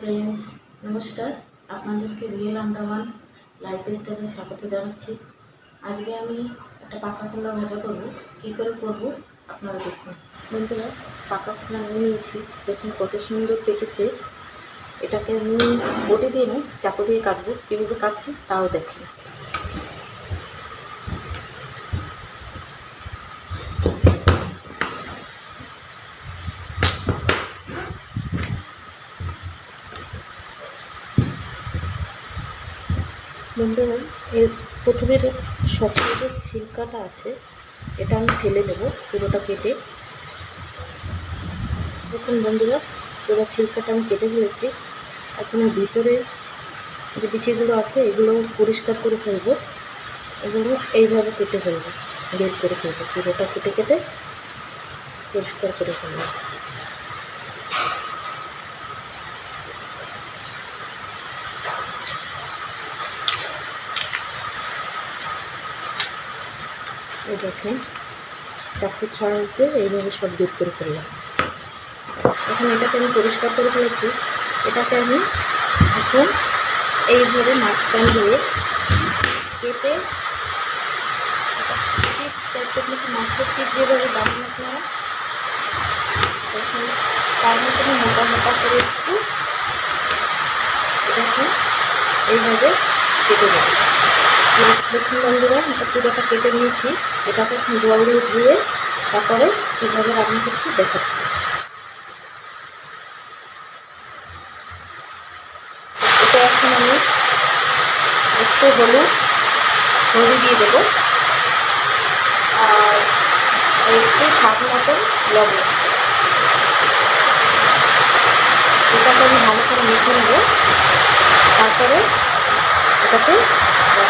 Friends নমস্কার। আপনাদেরকে real Andaman life স্টাইলে স্বাগত জানাচ্ছি। আজকে আমি একটা পাকা খোলা ভাজা করব। কি করে করব? আপনারা দেখুন। বন্ধুরা, পাকা খোলা আমি নিয়েছি। দেখুন কত সুন্দর দেখেছে। এটাকে আমি বটে দিয়ে নিই চাকু দিয়ে কাটবো। কীভাবে কাটছি তাও দেখেন। বন্ধুরা এর প্রথমে এর শক্ত যে ছিলকাটা আছে, এটা আমি ফেলে দেবো পুরোটা কেটে। দেখুন বন্ধুরা, পুরো ছিলকাটা আমি কেটে ফেলেছি। এখন ভিতরে যে বিচিগুলো আছে, এগুলো পরিষ্কার করে ফেলব। এগুলো এইভাবে কেটে ফেলব, বের করে ফেলব। পুরোটা কেটে কেটে পরিষ্কার করে ফেলব। এই দেখেন চাকুর ছাড়াতে এইভাবে সব বের করে ফেললাম। এখন এটাকে আমি পরিষ্কার করে ফেলেছি। এটাকে আমি এখন এইভাবে মাঝখান দিয়ে কেটে মাছের পিস যেভাবে বানান আপনারা তখন তার মধ্যে আমি মোটা মোটা করে একটু এটাকে এইভাবে কেটে দেবো দেখুন বন্ধুরা এটা পুরোটা কেটে নিয়েছি। এটাকে জল দিয়ে ধুয়ে তারপরে কীভাবে রান্না করছি দেখাচ্ছি। এটা এখন আমি একটু হলুদ, হলদি দিয়ে দেবো। আর একটু স্বাদ মতো লবণ। এটাকে আমি ভালো করে মেখে নেব। তারপরে এটাকে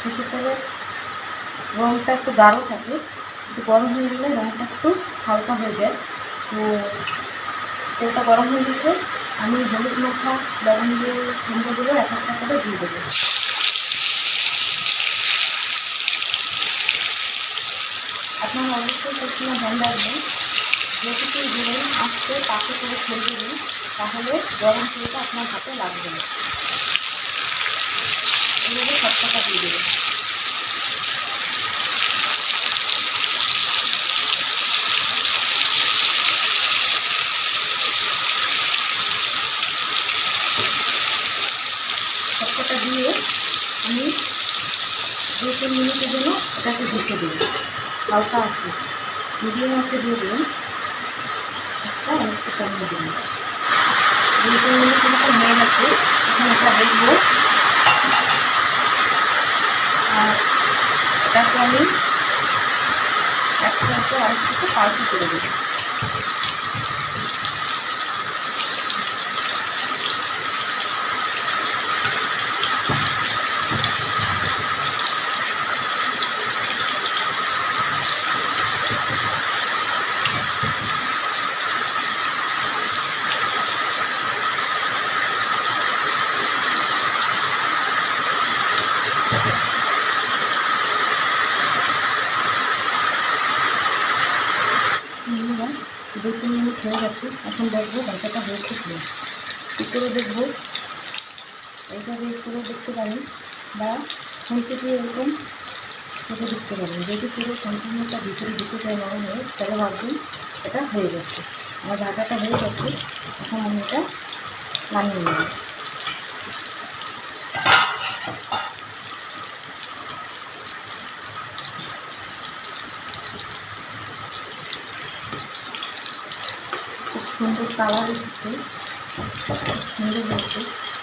শেষের তেলের রঙটা একটু গাঢ় থাকে, একটু গরম হয়ে গেলে রঙটা একটু হালকা হয়ে যায়। তো তেলটা গরম হয়ে গেছে, আমি হলুদ মাখা লবণ দিয়ে কুমড়োগুলো এক একটা করে দিয়ে দেবো। আপনারা অবশ্যই সবসময় ধ্যান রাখবেন যেটুকু দেবেন আস্তে পাকে করে ছেড়ে দেবেন তাহলে গরম তেলটা আপনার হাতে লাগবে না এইভাবে সব টাকা দিয়ে দেবেন সবকটা দিয়ে আমি দু তিন মিনিটের জন্য এটাকে ঢেকে দিই হালকা আছে। মিডিয়াম আছে দিয়ে দিন একটা একটু দিন এটা দেখব। আর একটু পাল্টি করে দিই দু তিন মিনিট হয়ে গেছে এখন দেখব বাচ্চাটা হয়েছে কি কী করে দেখব এইভাবে করে দেখতে পারেন বা খুঁজতে দিয়ে এরকম কেটে দেখতে পারেন যদি পুরো সম্পূর্ণটা ভিতরে ঢুকে যায় নরম হয়ে তাহলে ভাববেন এটা হয়ে গেছে। আমার ভাজাটা হয়ে গেছে। এখন আমি এটা নামিয়ে নেব খুব সুন্দর কালার এসেছে। সুন্দর হয়েছে।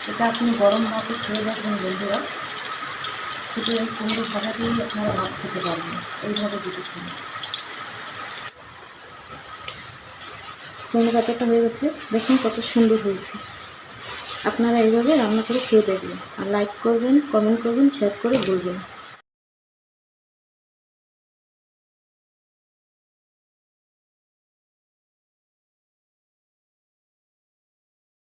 এটা আপনি গরম ভাতে খেয়ে দেখবেন বন্ধুরা। শুধু এই কুমড়ো ভাজা আপনারা ভাত খেতে পারবেন। এইভাবে খান কুমড়ো ভাজাটা হয়ে গেছে। দেখুন কত সুন্দর হয়েছে। আপনারা এইভাবে রান্না করে খেয়ে দেখবেন। আর লাইক করবেন কমেন্ট করবেন শেয়ার করে বলবেন।